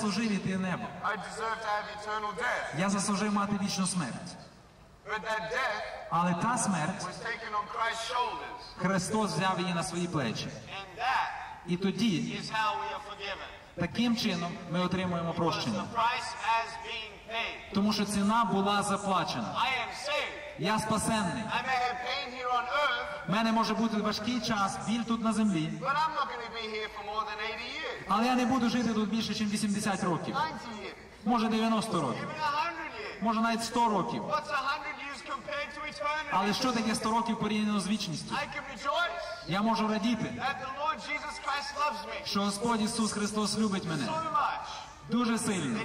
заслужив іти в небо. Я заслужив мати вічну смерть. Але та смерть. Христос взяв її на свої плечі. І тоді, таким чином, ми отримуємо прощення. Тому що ціна була заплачена. Я спасенний. В мене може бути важкий час, біль тут на землі. but I'm not going to be here for more than 80 years, Але я не буду жити тут більше, ніж 80 років. Може 90 років. Може навіть 100 років. Але що таке 100 років порівняно з вічністю? Я можу радіти, що Господь Ісус Христос любить мене дуже сильно.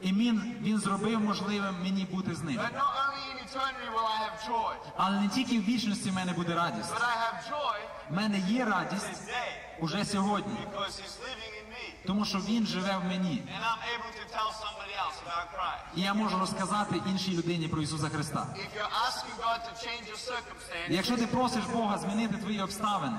І він, він зробив можливим мені бути з ним. Але не тільки в вічності в мене буде радість. В мене є радість уже сьогодні, тому що Він живе в мені. І я можу розказати іншій людині про Ісуса Христа. Якщо ти просиш Бога змінити твої обставини,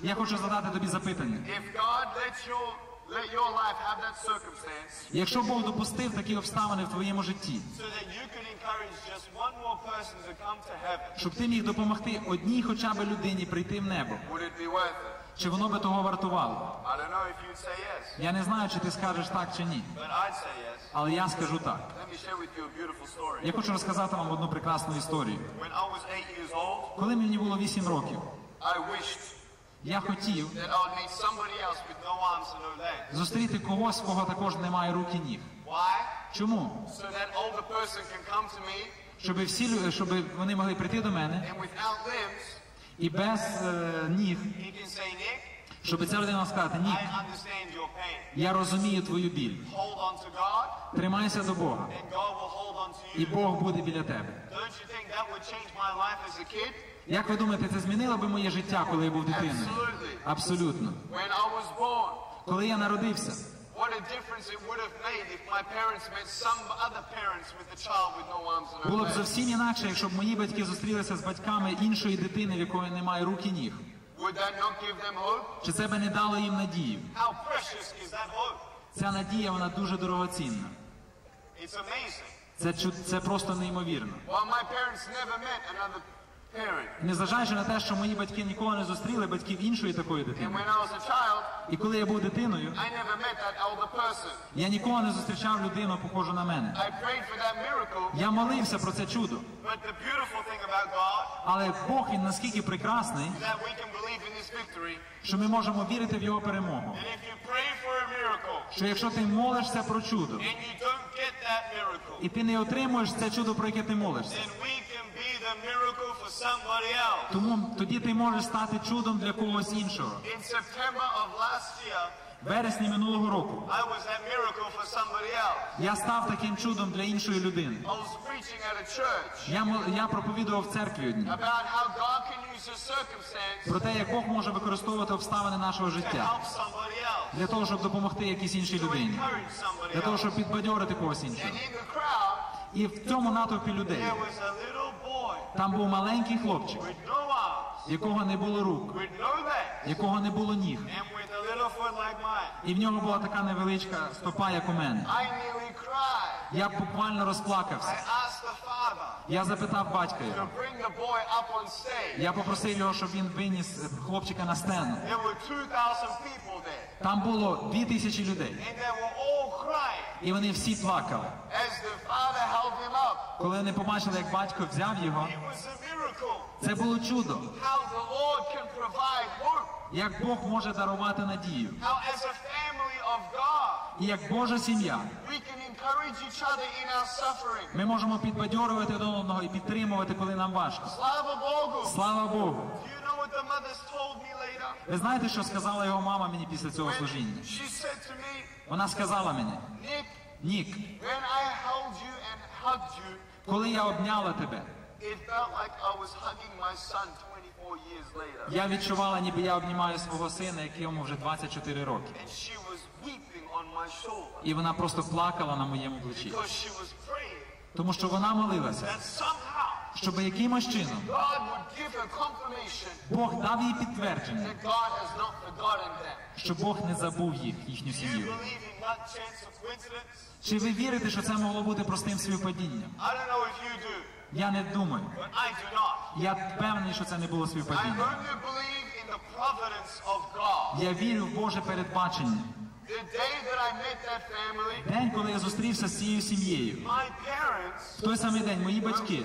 я хочу задати тобі запитання. Якщо Бог допустив такі обставини в твоєму житті, щоб ти міг допомогти одній хоча б людині прийти в небо, чи воно би того вартувало? Я не знаю, чи ти скажеш так чи ні, але я скажу так. Я хочу розказати вам одну прекрасну історію. Коли мені було 8 років, я хотів зустріти когось, кого також немає рук і ніг. Чому? Щоб всі щоб вони могли прийти до мене і без е, ніг, щоб ця людина сказати, ні, я розумію твою біль. Тримайся до Бога, і. Бог буде біля тебе. Як ви думаєте, це змінило би моє життя, коли я був дитиною? Абсолютно. Коли я народився, було б зовсім інакше, якщо б мої батьки зустрілися з батьками іншої дитини, в якої немає рук і ніг. Чи це би не дало їм hope? Ця надія вона дуже дорогоцінна. Це це просто неймовірно. Незважаючи на те, що мої батьки ніколи не зустріли батьків іншої такої дитини. І коли я був дитиною, я ніколи не зустрічав людину, похожу на мене. Я молився про це чудо. Але Бог він наскільки прекрасний, що ми можемо вірити в його перемогу. Що якщо ти молишся про чудо, і ти не отримуєш це чудо, про яке ти молишся, тому тоді ти можеш стати чудом для когось іншого. В вересні минулого року. Я став таким чудом для іншої людини. Я, я проповідував в церкві одній. про те, як Бог може використовувати обставини нашого життя. для того, щоб допомогти якійсь іншій людині, для того, щоб підбадьорити когось іншого. І в цьому натовпі людей там був маленький хлопчик, якого не було рук, якого не було ніг, і в нього була така невеличка стопа, як у мене. Я буквально розплакався. Я запитав батька його. Я попросив його, щоб він виніс хлопчика на сцену. There were 2,000 people there, Там було дві тисячі людей, і вони всі плакали. Коли вони побачили, як батько взяв його, це було чудо. Як Бог може дарувати надію, І як Божа сім'я, ми можемо підбадьорювати один одного і підтримувати, коли нам важко. Слава Богу! Ви знаєте, що сказала його мама мені після цього служіння? Вона сказала мені, Нік, коли я обняла тебе, it felt like I was hugging my son 24 years later. я відчувала, ніби я обнімаю свого сина, якому вже 24 роки. І вона просто плакала на моєму плечі, тому що вона молилася, щоб якимось чином Бог дав їй підтвердження, що Бог не забув їх, їхню сім'ю. Чи ви вірите, що це могло бути простим співпадінням? Я не думаю. Я впевнений, що це не було God. Я вірю в Боже передбачення. День, коли я зустрівся з цією сім'єю, в той самий день мої батьки,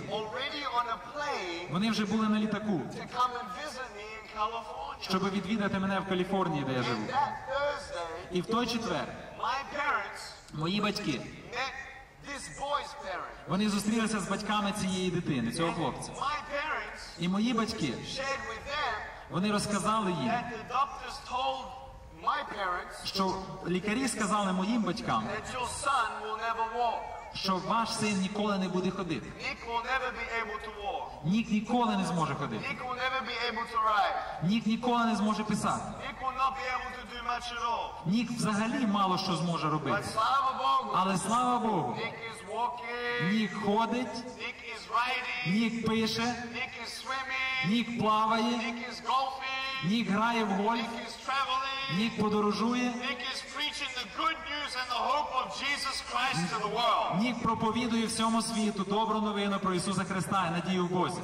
вони вже були на літаку, щоб відвідати мене в Каліфорнії, де я живу. І в той четвер мої батьки вони зустрілися з батьками цієї дитини, цього хлопця. І мої батьки вони розказали їм, що лікарі сказали моїм батькам, що ваш син ніколи не буде ходити. Нік ніколи не зможе ходити. Нік ніколи не зможе писати. Нік взагалі мало що зможе робити. Але слава Богу, Нік ходить. Нік пише, Нік плаває, Нік грає в гольф, Нік подорожує. Нік проповідує всьому світу добру новину про Ісуса Христа і надію в Бозі.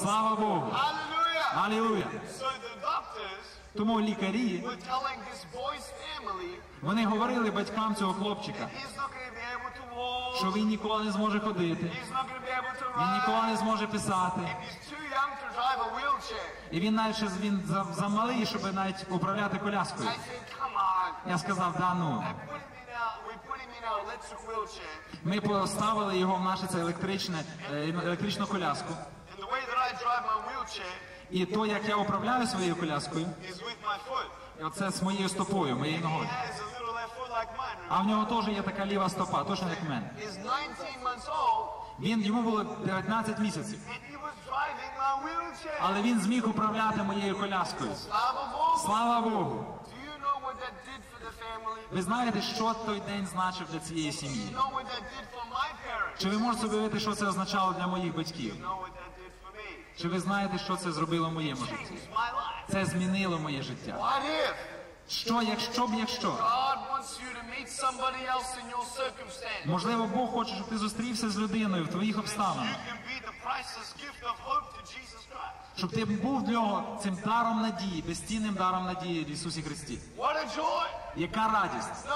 Слава Богу! Алілуя! Тому лікарі вони говорили батькам цього хлопчика, що він ніколи не зможе ходити, він ніколи не зможе писати. І він навіть він за, замалий, щоб навіть управляти коляскою. Я сказав, да ну. Ми поставили його в наше це електричне е, електричну коляску. І то, як я управляю своєю коляскою, і оце з моєю стопою, моєю ногою. А в нього теж є така ліва стопа, точно як в мене. is 19 months old, Він йому було 19 місяців, але він зміг управляти моєю коляскою. Слава Богу! Ви знаєте, що той день значив для цієї сім'ї? Чи ви можете уявити, що це означало для моїх батьків? Чи ви знаєте, що це зробило в моєму житті? Це змінило моє життя. Що, якщо б якщо? Можливо, Бог хоче, щоб ти зустрівся з людиною в твоїх обставинах, щоб ти був для нього цим даром надії, безцінним даром надії в Ісусі Христі. Яка радість!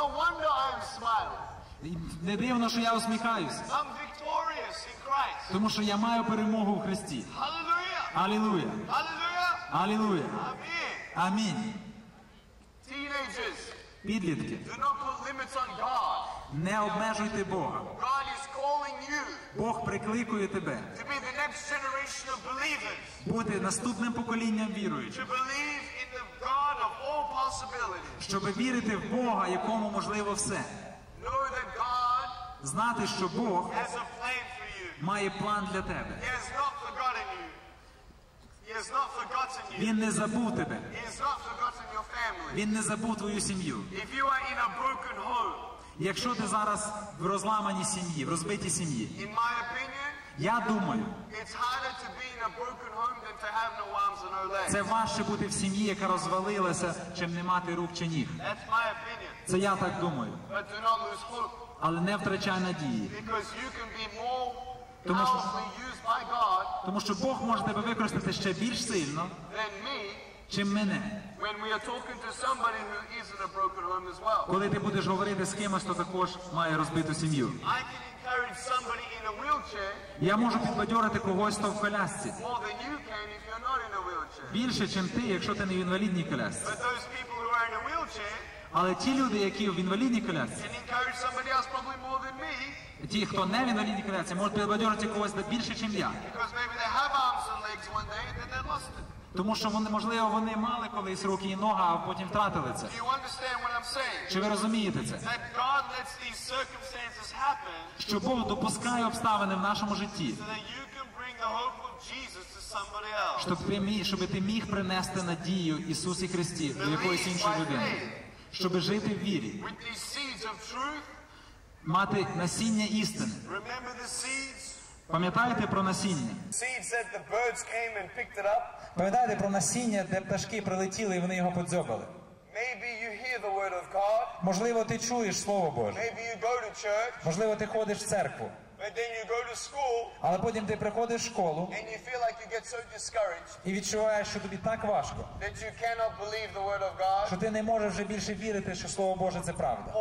Не дивно, що я усміхаюся, тому що я маю перемогу в Христі. Алілуя! Алілуя! Амінь. Підлітки, не обмежуйте Бога. Бог прикликує тебе бути наступним поколінням віруючих, щоб вірити в Бога, якому можливо все. Знати, що Бог має план для тебе. Він не забув тебе. Він не забув твою сім'ю. Якщо ти зараз в розламаній сім'ї, в розбитій сім'ї, я думаю, це важче бути в сім'ї, яка розвалилася, чим не мати рук чи ніг. Це я так думаю. Але не втрачай надії, Тому що- тому що Бог може тебе використати ще більш сильно, чим мене. Коли ти будеш говорити з кимось, хто також має розбиту сім'ю. Я можу підбадьорити когось, хто в колясці. Більше, чим ти, якщо ти не в інвалідній колясці. Але ті люди, які в інвалідній колясці, ті, хто не в інвалідній колясці, можуть підбадьорити когось більше, чим я. Тому що вони, можливо, вони мали колись руки і ноги, а потім втратили це. Чи ви розумієте це? Що Бог допускає обставини в нашому житті, щоб ти міг, щоб ти міг принести надію Ісусі Христі до якоїсь іншої людини, щоб жити в вірі, мати насіння істини. Пам'ятаєте про насіння? Пам'ятаєте про насіння, де пташки прилетіли і вони його подзьобали? Можливо, ти чуєш Слово Боже. Можливо, ти ходиш в церкву. Але потім ти приходиш в школу і відчуваєш, що тобі так важко, що ти не можеш вже більше вірити, що Слово Боже це правда.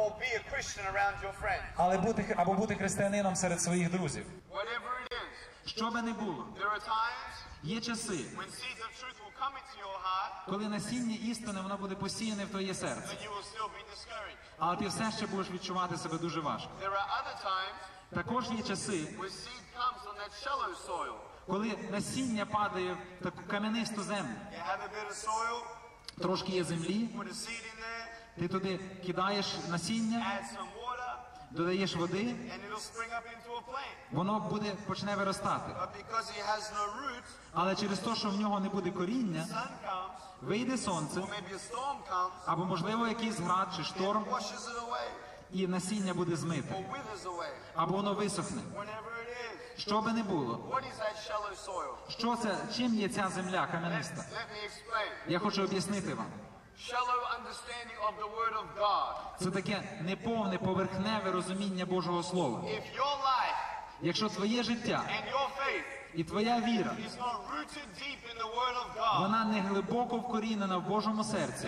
Але бути або бути християнином серед своїх друзів. Що би не було, є часи, коли насіння істини воно буде посіяне в твоє серце. Але ти все ще будеш відчувати себе дуже важко. Також є часи, коли насіння падає в таку кам'янисту землю. Трошки є землі, ти туди кидаєш насіння, додаєш води, воно буде почне виростати. Але через те, що в нього не буде коріння, вийде сонце, або можливо якийсь град чи шторм, і насіння буде змите, або воно висохне. Що би не було, що це, чим є ця земля кам'яниста? Я хочу об'яснити вам. Це таке неповне поверхневе розуміння Божого Слова. Якщо твоє життя і твоя віра, вона не глибоко вкорінена в Божому серці,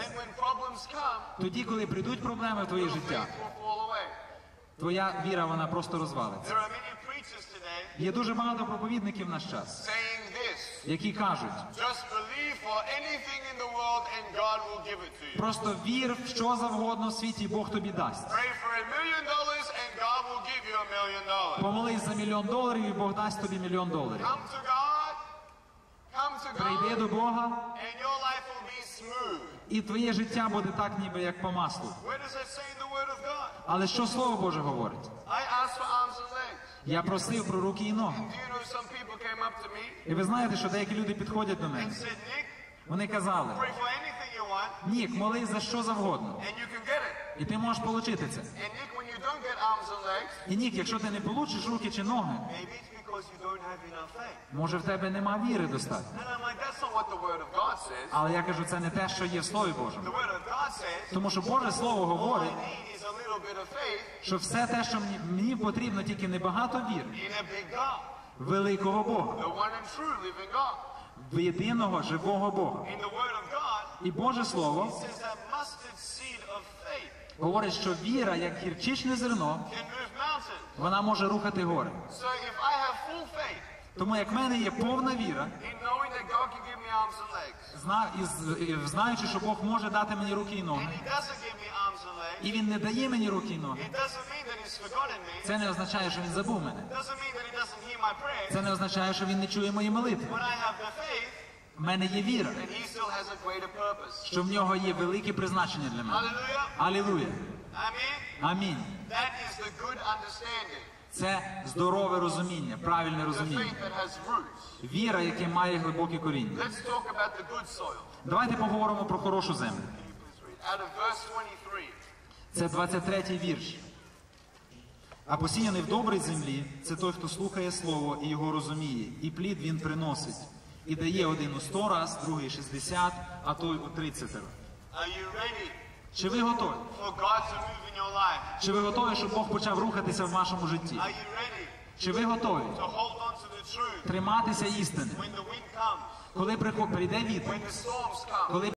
тоді, коли прийдуть проблеми в твоє життя, твоя віра вона просто розвалиться. Є дуже багато проповідників в наш час, які кажуть: просто вір в що завгодно в світі, і Бог тобі дасть. Pray for a million dollars and God will give you a million dollars. Помолись за мільйон доларів, і Бог дасть тобі мільйон доларів. Come to God, come to Прийди до Бога, and your life will be smooth. і твоє життя буде так, ніби як по маслу. Where does that say the Word of God? Але що Слово Боже говорить? Я просив про руки і ноги. І ви знаєте, що деякі люди підходять до мене. Вони казали: Нік, молись за що завгодно, і ти можеш отримати це. І Нік, якщо ти не получиш руки чи ноги, може в тебе нема віри достатньо. Але я кажу, це не те, що є в Слові Божому. Тому що Боже Слово говорить, що все те, що мені, потрібно, тільки небагато віри, великого Бога, в єдиного живого Бога. І Боже Слово говорить, що віра, як гірчичне зерно, вона може рухати гори. Тому як в мене є повна віра, знаючи, що Бог може дати мені руки і ноги, і Він не дає мені руки і ноги, це не означає, що Він забув мене. Це не означає, що Він не чує мої молитви. В мене є віра, що в нього є велике призначення для мене. Алілуя. Амінь. Це здорове розуміння, правильне розуміння. Віра, яке має глибоке коріння. Давайте поговоримо про хорошу землю. Please read. Out of verse 23. Це 23-й вірш. А посіяний в добрій землі це той, хто слухає слово і його розуміє, і плід він приносить. І дає один у 100 раз, другий 60, а той у 30. раз. Чи ви готові? Чи ви готові, щоб Бог почав рухатися в вашому житті? Чи ви готові триматися істини? Коли прийде вітер, коли